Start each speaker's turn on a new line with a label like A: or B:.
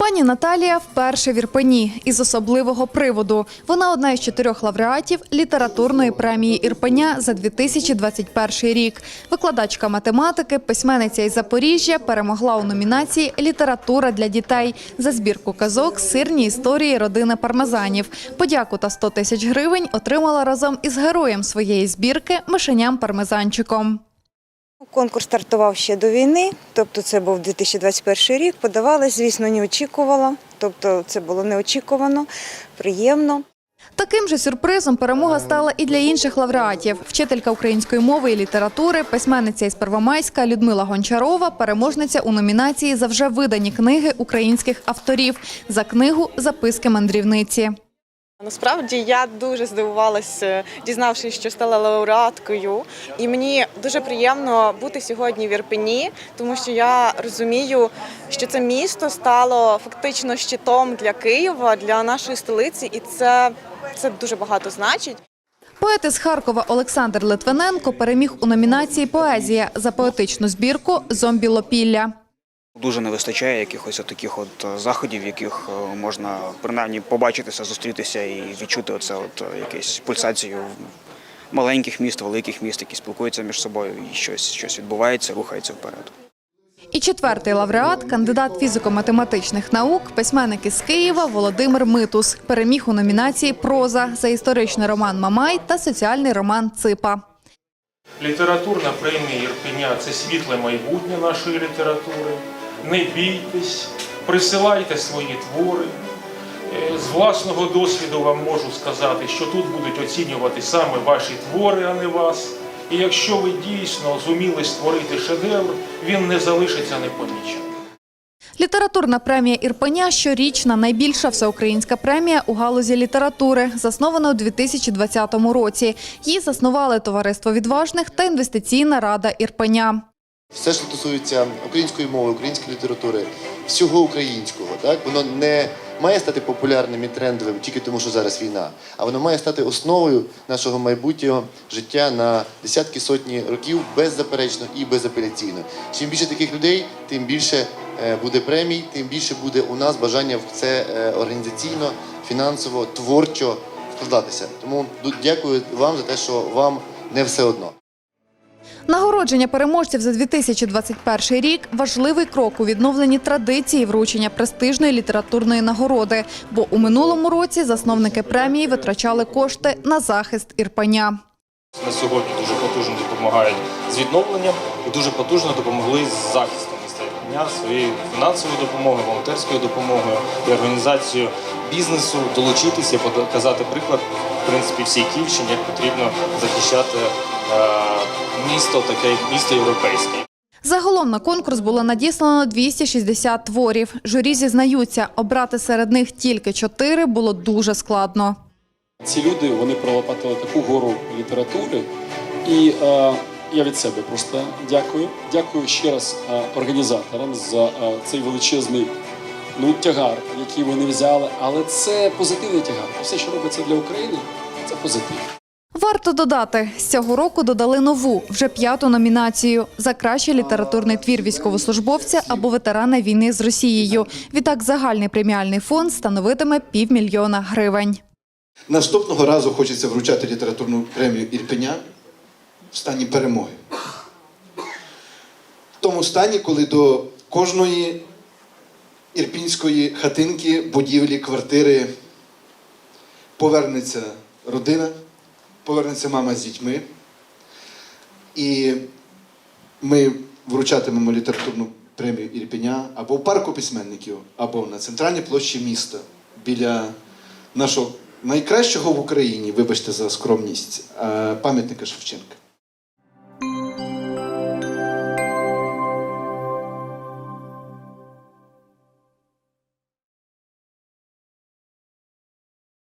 A: Пані Наталія вперше в Ірпені із особливого приводу. Вона одна із чотирьох лауреатів літературної премії Ірпеня за 2021 рік. Викладачка математики, письменниця із Запоріжжя перемогла у номінації Література для дітей за збірку казок Сирні історії родини пармезанів. Подяку та 100 тисяч гривень отримала разом із героєм своєї збірки Мишеням Пармезанчиком.
B: Конкурс стартував ще до війни, тобто це був 2021 рік. Подавалась, звісно, не очікувала. Тобто це було неочікувано, приємно.
A: Таким же сюрпризом перемога стала і для інших лауреатів. Вчителька української мови і літератури, письменниця із Первомайська Людмила Гончарова, переможниця у номінації за вже видані книги українських авторів за книгу Записки мандрівниці.
C: Насправді я дуже здивувалася, дізнавшись, що стала лауреаткою, і мені дуже приємно бути сьогодні в Ірпені, тому що я розумію, що це місто стало фактично щитом для Києва, для нашої столиці, і це, це дуже багато значить.
A: Поет із Харкова Олександр Литвиненко переміг у номінації Поезія за поетичну збірку Зомбі Лопілля.
D: Дуже не вистачає якихось от таких от е, заходів, в яких е, можна принаймні побачитися, зустрітися і відчути оце от е, якусь пульсацію маленьких міст, великих міст, які спілкуються між собою, і щось, щось відбувається, рухається вперед.
A: І четвертий лауреат, кандидат фізико-математичних наук, письменник із Києва Володимир Митус, переміг у номінації Проза за історичний роман Мамай та соціальний роман Ципа.
E: Літературна премія Єрпеня це світле майбутнє нашої літератури. Не бійтесь, присилайте свої твори. Е, З власного досвіду вам можу сказати, що тут будуть оцінювати саме ваші твори, а не вас. І якщо ви дійсно зуміли створити шедевр, він не залишиться непоміченим.
A: Літературна премія Ірпеня щорічна найбільша всеукраїнська премія у галузі літератури, заснована у 2020 році. Її заснували Товариство відважних та інвестиційна рада Ірпеня.
F: Все, що стосується української мови, української літератури, всього українського, так воно не має стати популярним і трендовим тільки тому, що зараз війна, а воно має стати основою нашого майбутнього життя на десятки сотні років беззаперечно і безапеляційно. Чим більше таких людей, тим більше е, буде премій, тим більше буде у нас бажання в це е, організаційно, фінансово, творчо вкладатися. Тому дякую вам за те, що вам не все одно.
A: Нагородження переможців за 2021 рік важливий крок у відновленні традиції вручення престижної літературної нагороди, бо у минулому році засновники премії витрачали кошти на захист Ірпеня.
G: на сьогодні дуже потужно допомагають з відновленням і дуже потужно допомогли з захистом Ірпеня своєю фінансовою допомогою, волонтерською допомогою і організацією бізнесу долучитися, показати приклад в принципі всій Київщині, як потрібно захищати е, місто, таке місто європейське.
A: Загалом на конкурс було надіслано 260 творів. Журі зізнаються, обрати серед них тільки чотири було дуже складно.
H: Ці люди вони пролопатили таку гору літератури, і е, я від себе просто дякую. Дякую ще раз е, організаторам за е, цей величезний ну, тягар, який вони взяли. Але це позитивний тягар. Все, що робиться для України, це позитив.
A: Варто додати, з цього року додали нову, вже п'яту номінацію за кращий літературний твір військовослужбовця або ветерана війни з Росією. Відтак загальний преміальний фонд становитиме півмільйона гривень.
I: Наступного разу хочеться вручати літературну премію Ірпеня в стані перемоги. В тому стані, коли до кожної ірпінської хатинки, будівлі, квартири повернеться родина, повернеться мама з дітьми. І ми вручатимемо літературну премію Ірпеня або в парку письменників, або на центральній площі міста біля нашого найкращого в Україні, вибачте за скромність, е, пам'ятника Шевченка.